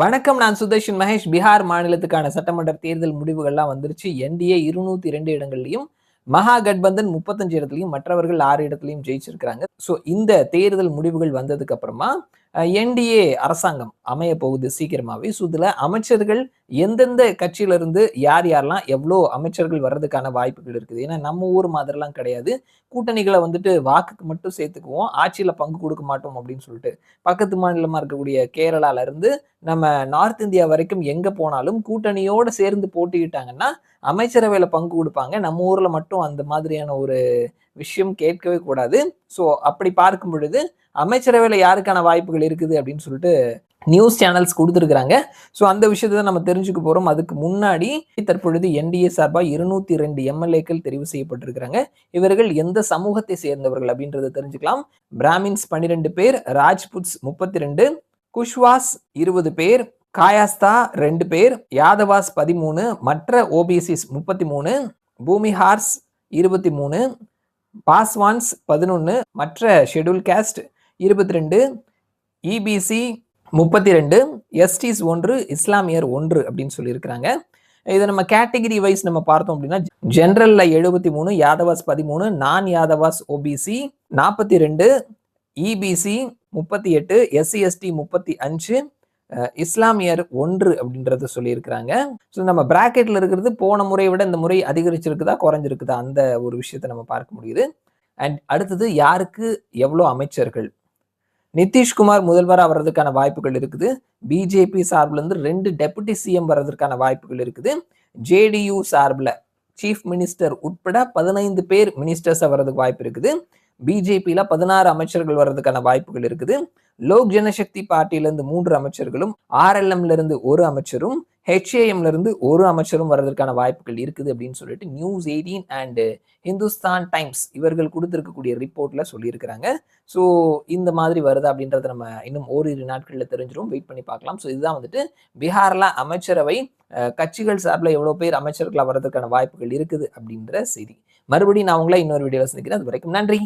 வணக்கம் நான் சுதர்ஷன் மகேஷ். பீகார் மாநிலத்துக்கான சட்டமன்ற தேர்தல் முடிவுகள்லாம் வந்துருச்சு. என்டிஏ இருநூத்தி இரண்டு இடங்கள்லையும் மகா கட்பந்தன் முப்பத்தஞ்சு இடத்துலையும் மற்றவர்கள் ஆறு இடத்துலையும் ஜெயிச்சிருக்கிறாங்க. ஸோ இந்த தேர்தல் முடிவுகள் வந்ததுக்கு அப்புறமா என்டிஏ அரசாங்கம் அமைய போகுது சீக்கிரமாகவே ஸோ இதில் அமைச்சர்கள் எந்தெந்த கட்சியிலிருந்து யார் யாரெல்லாம் எவ்வளோ அமைச்சர்கள் வர்றதுக்கான வாய்ப்புகள் இருக்குது? ஏன்னா நம்ம ஊர் மாதிரிலாம் கிடையாது. கூட்டணிகளை வந்துட்டு வாக்குக்கு மட்டும் சேர்த்துக்குவோம். ஆட்சியில் பங்கு கொடுக்க மாட்டோம் அப்படின்னு சொல்லிட்டு. பக்கத்து மாநிலமாக இருக்கக்கூடிய கேரளால இருந்து நம்ம நார்த் இந்தியா வரைக்கும் எங்கே போனாலும் கூட்டணியோடு சேர்ந்து போட்டிக்கிட்டாங்கன்னா அமைச்சரவையில் பங்கு கொடுப்பாங்க. நம்ம ஊரில் மட்டும் அந்த மாதிரியான ஒரு விஷயம் கேட்கவே கூடாது. ஸோ அப்படி பார்க்கும் பொழுது அமைச்சரவையில் யாருக்கான வாய்ப்புகள் இருக்குது அப்படின்னு சொல்லிட்டு நியூஸ் சேனல்ஸ் கொடுத்துருக்குறாங்க. ஸோ அந்த விஷயத்தை நம்ம தெரிஞ்சுக்க போகிறோம் அதுக்கு முன்னாடி தற்பொழுது என்டிஏ சார்பாக இருநூத்தி ரெண்டு எம்எல்ஏக்கள் தெரிவு செய்யப்பட்டிருக்கிறாங்க. இவர்கள் எந்த சமூகத்தை சேர்ந்தவர்கள் அப்படின்றத தெரிஞ்சுக்கலாம். பிராமின்ஸ் பன்னிரெண்டு பேர் ராஜ்புட்ஸ் முப்பத்தி ரெண்டு குஷ்வாஸ் இருபது பேர் காயாஸ்தா ரெண்டு பேர் யாதவாஸ் பதிமூணு மற்ற ஓபிசிஸ் முப்பத்தி மூணு பூமிஹார்ஸ் இருபத்தி மூணு பாஸ்வான்ஸ் பதினொன்று மற்ற ஷெடியூல் கேஸ்ட் இருபத்தி ரெண்டு இபிசி முப்பத்தி ரெண்டு எஸ்டிஸ் ஒன்று இஸ்லாமியர் ஒன்று அப்படின்னு சொல்லியிருக்கிறாங்க. இதை நம்ம கேட்டகிரி வைஸ் நம்ம பார்த்தோம் அப்படின்னா ஜென்ரலில் எழுபத்தி மூணு யாதவாஸ் பதிமூணு நான் யாதவாஸ் ஓபிசி நாற்பத்தி ரெண்டு இபிசி முப்பத்தி எட்டு எஸ்சி எஸ்டி முப்பத்தி அஞ்சு இஸ்லாமியர் ஒன்று அப்படின்றத சொல்லியிருக்கிறாங்க. ஸோ நம்ம பிராக்கெட்ல இருக்கிறது போன முறையை விட இந்த முறை அதிகரிச்சிருக்குதா குறைஞ்சிருக்குதா? அந்த ஒரு விஷயத்த நம்ம பார்க்க முடியுது. அண்ட் அடுத்தது யாருக்கு எவ்வளோ அமைச்சர்கள்? நிதிஷ்குமார் முதல்வராக வர்றதுக்கான வாய்ப்புகள் இருக்குது. பிஜேபி சார்பில் ரெண்டு டெபுட்டி சிஎம் வர்றதுக்கான வாய்ப்புகள் இருக்குது. ஜேடியு சார்பில் சீஃப் மினிஸ்டர் உட்பட பதினைந்து பேர் மினிஸ்டர்ஸாக வர்றதுக்கு வாய்ப்பு இருக்குது. பிஜேபியில் பதினாறு அமைச்சர்கள் வர்றதுக்கான வாய்ப்புகள் இருக்குது. லோக் ஜனசக்தி பார்ட்டியிலிருந்து மூன்று அமைச்சர்களும் ஆர்எல்எம்ல இருந்து ஒரு அமைச்சரும் ஹெச்ஏஎம்ல இருந்து ஒரு அமைச்சரும் வர்றதற்கான வாய்ப்புகள் இருக்குது அப்படின்னு சொல்லிட்டு news eighteen and Hindustan Times இவர்கள் கொடுத்துருக்கக்கூடிய ரிப்போர்ட்ல சொல்லியிருக்கிறாங்க. ஸோ இந்த மாதிரி வருது அப்படின்றத நம்ம இன்னும் ஓரிரு நாட்களில் தெரிஞ்சிடும் வெயிட் பண்ணி பார்க்கலாம். ஸோ இதுதான் வந்துட்டு பீகார்ல அமைச்சரவை கட்சிகள் சார்பில் எவ்வளோ பேர் அமைச்சர்களாக வர்றதுக்கான வாய்ப்புகள் இருக்குது அப்படின்ற செய்தி. மறுபடியும் நான் உங்களை இன்னொரு வீடியோவில் சந்திக்கிறேன். அது வரைக்கும் நன்றி.